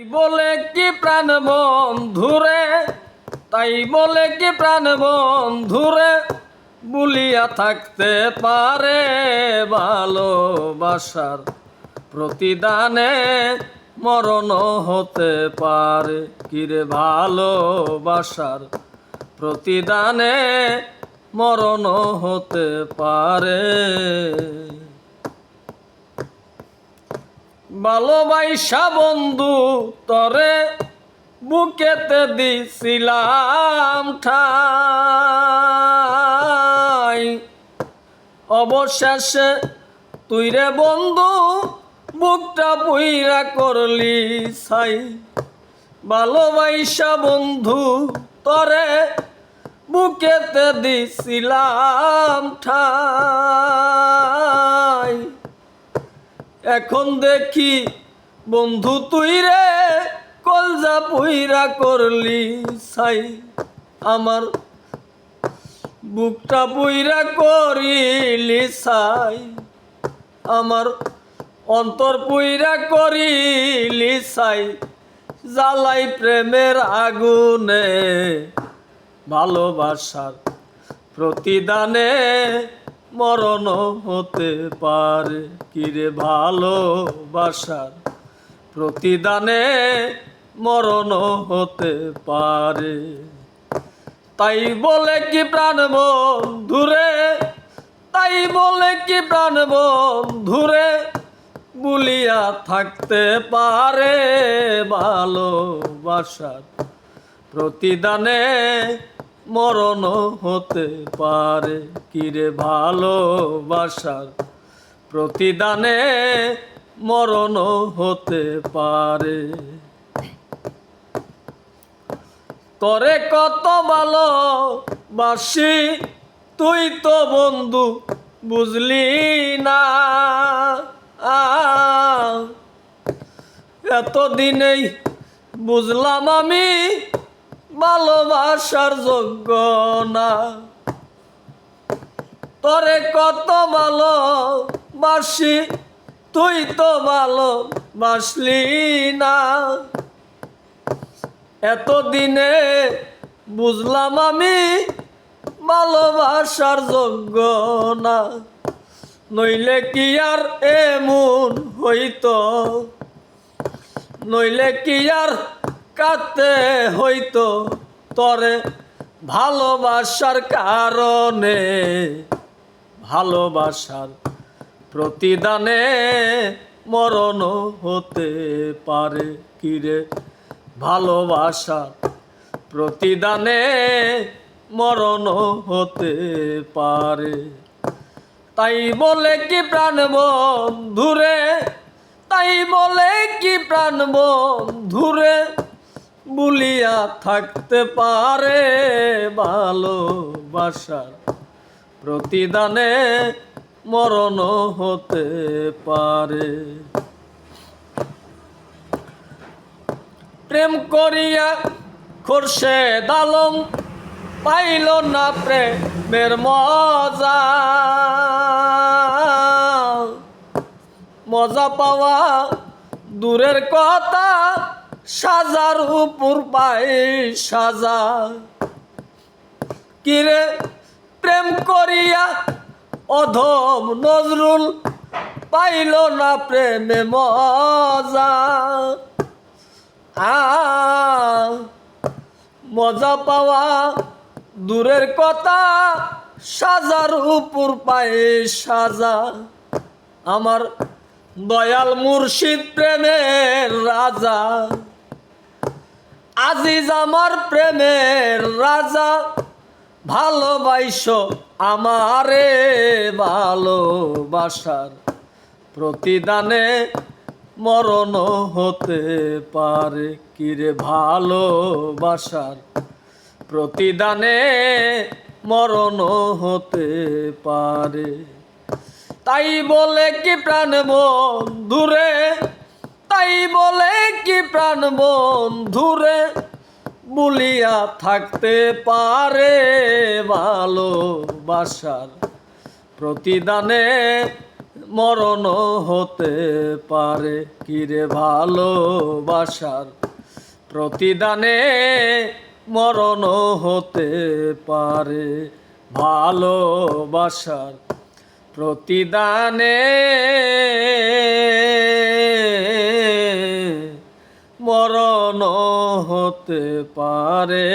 বলে কি প্রাণ বন্ধুরে? তাই বলে কি প্রাণ বন্ধুরে? বুলিয়া থাকতে পারে ভালোবাসার প্রতিদানে মরণ হতে পারে। কিরে ভালোবাসার প্রতিদানে মরণ হতে পারে? ভালোবাসা বন্ধু তরে বুকেতে দিছিলাম ঠাই। অবশেষে তুই রে বন্ধু, বুকটা পুইরা করলি ছাই। ভালোবাসা বন্ধু তরে বুকেতে দিছিলাম ঠাই। এখন দেখি, বন্ধু তুই রে, কলজা পুইরা করলি সাই আমার বুকটা পুইরা করিলি সাই আমার অন্তর পুইরা করিলি সাই জ্বালাই প্রেমের আগুনে, ভালোবাসার প্রতিদানে মরণ হতে পারে। কিরে ভালোবাসার প্রতিদানে মরণ হতে পারে। তাই বলে কি প্রাণ বন্ধুরে? তাই বলে কি প্রাণ বন্ধুরে? বুলিয়া থাকতে পারে ভালোবাসার প্রতিদানে মরণ হতে পারে কিরে ভালোবাসার প্রতিদানে মরণ হতে পারে। তরে কত ভালো বাসি তুই তো বন্ধু বুঝলি না। এতদিনেই বুঝলাম আমি ভালোবাসার যোগ্য না। তরে কত ভালো বাসি তুই তো ভালো বাসলি না। এতদিনে বুঝলাম আমি ভালোবাসার যোগ্য না। নইলে কি আর এমন হইতো? নইলে কি আর কাতে হইতো তরে ভালোবাসার কারণে, ভালোবাসার প্রতিদানে মরণ হতে পারে কিরে ভালোবাসার প্রতিদানে মরণ হতে পারে। তাই বলে কি প্রাণ বন্ধুরে? তাই বলে কি প্রাণ বন্ধুরে? বুলিয়া থাকতে পারে ভালোবাসার প্রতিদানে মরণ হতে পারে। প্রেম করিয়া খোরশে দালম পাইল না প্রেমের মজা। মজা পাওয়া দূরের কথা সাজার উপর পাই সাজা। কিরে প্রেম করিয়া অধম নজরুল পাইল না প্রেমে মজা। আ মজা পাওয়া দূরের কথা, সাজার উপর পায়ে সাজা। আমার দয়াল মুর্শিদ প্রেমের রাজা। আজিজ আমার প্রেমের রাজা ভালোবাইস আমারে ভালোবাসার প্রতিদানে মরণ হতে পারে কিরে ভালোবাসার প্রতিদানে মরণ হতে পারে। তাই বলে কি প্রাণ বন্ধুরে তাই বলে কি প্রাণ বন্ধুরে? বুলিয়া থাকতে পারে ভালোবাসার প্রতিদানে মরণ হতে পারে। কিরে ভালোবাসার প্রতিদানে মরণ হতে পারে ভালোবাসার প্রতিদানে হতে পারে